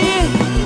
here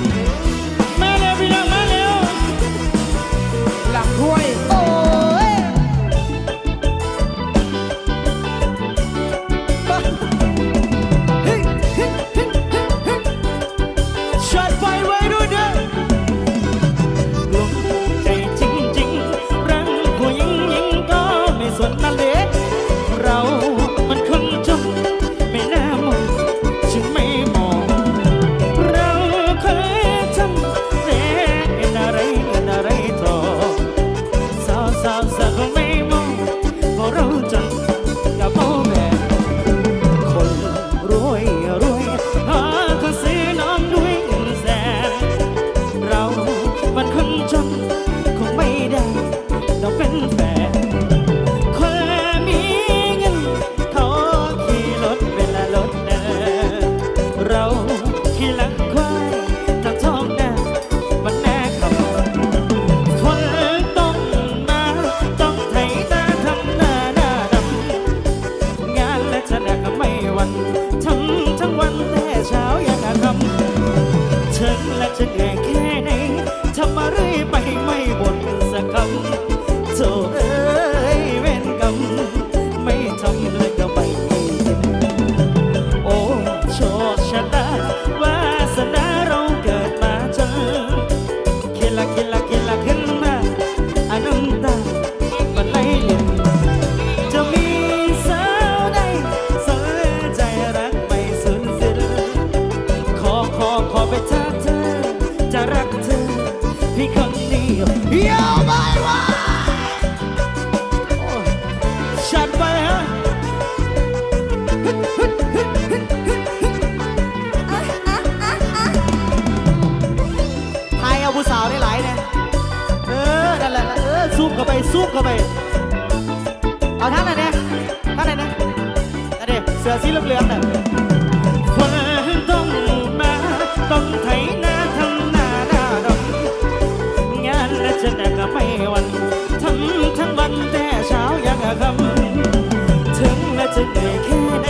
ถ้าเธอจะรักเธอเพียงคนเดียวโย่ไม่ไหวฉันไปฮะไทยเอาผู้สาวได้หลเนี่ยเออนั่นแหละเออซุบเข้าไปซุบเข้าไป เอาท่านไหนเนี่ยท่านไหนเนี่ยนั่นเด็เสือสีเหลืองๆน่ะานและจะได้ก็ไม่หวันทำทั้งวันแต่เช้ายังคำถึงและจะเหนื่อยแค่ไหน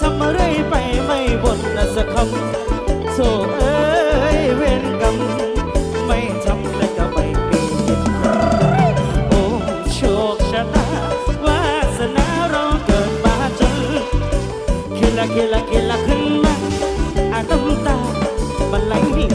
ทำอะไรไปไม่บ่นนะสักคำโธ่เอ้ยเวรกรรมไม่ทำและก็ไม่มีโอ้โชคชะตาวาสนาเราเกิดมาจนคิลละคิลละคิลละขึ้นมาอาน้ำตามันไหลริน